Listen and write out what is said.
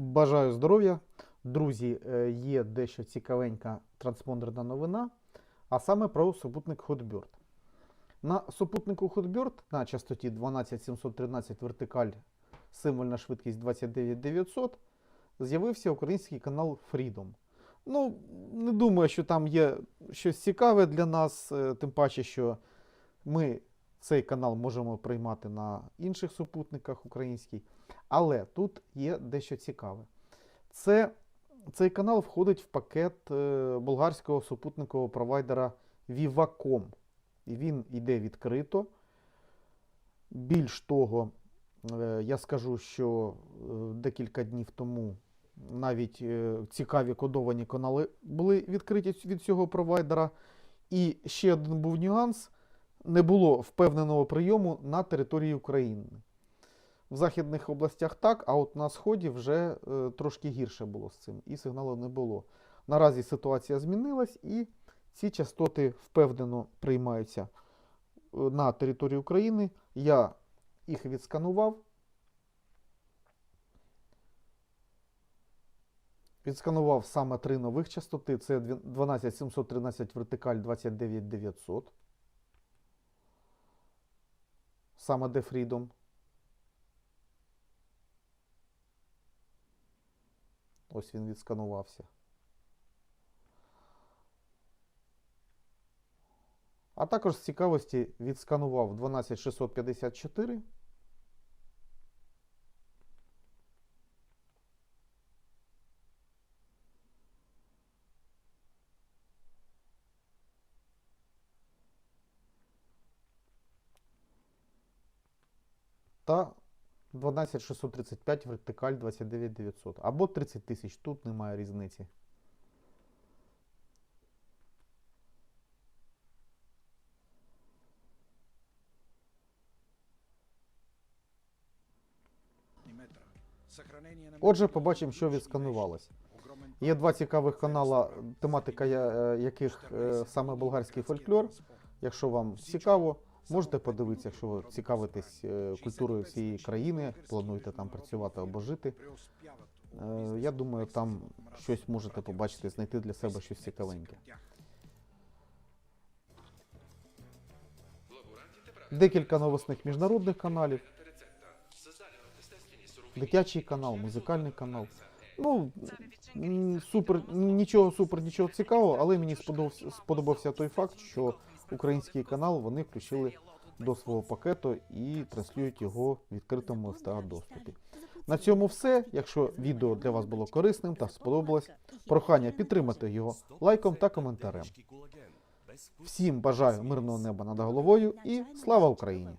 Бажаю здоров'я. Друзі, е, є дещо цікавенька транспондерна новина, а саме про супутник Hotbird. На супутнику Hotbird на частоті 12713 вертикаль, символьна швидкість 29900, з'явився український канал Freedom. Ну, не думаю, що там є щось цікаве для нас, е, тим паче, що ми цей канал можемо приймати на інших супутниках українських. Але тут є дещо цікаве. Це, цей канал входить в пакет е, болгарського супутникового провайдера Viva.com. І він йде відкрито. Більш того, е, я скажу, що е, декілька днів тому навіть цікаві кодовані канали були відкриті від цього провайдера. І ще один був нюанс: не було впевненого прийому на території України. В західних областях так, а от на сході вже е, трошки гірше було з цим, і сигналу не було. Наразі ситуація змінилась, і ці частоти впевнено приймаються е, на території України. Я їх відсканував. Відсканував саме три нових частоти: це 12713 вертикаль 29900. Саме де Freedom. Ось він відсканувався. А також з цікавості відсканував 12654. Та 12635 вертикаль 29900. Або 30 тисяч. Тут немає різниці. Отже, побачимо, що відсканувалося. Є два цікавих канала, тематика е, яких е, саме болгарський фольклор. Якщо вам цікаво, можете подивитися, якщо ви цікавитесь е, культурою всієї країни, плануєте там працювати або жити. Е, Я думаю, там щось можете побачити, знайти для себе щось цікавеньке. Декілька новосних міжнародних каналів, дитячий канал, музикальний канал. Ну, супер, нічого супер, нічого цікавого, але мені сподобався, сподобався той факт, що український канал вони включили до свого пакету і транслюють його в відкритому СТА доступі. На цьому все. Якщо відео для вас було корисним та сподобалось, прохання підтримати його лайком та коментарем. Всім бажаю мирного неба над головою і слава Україні!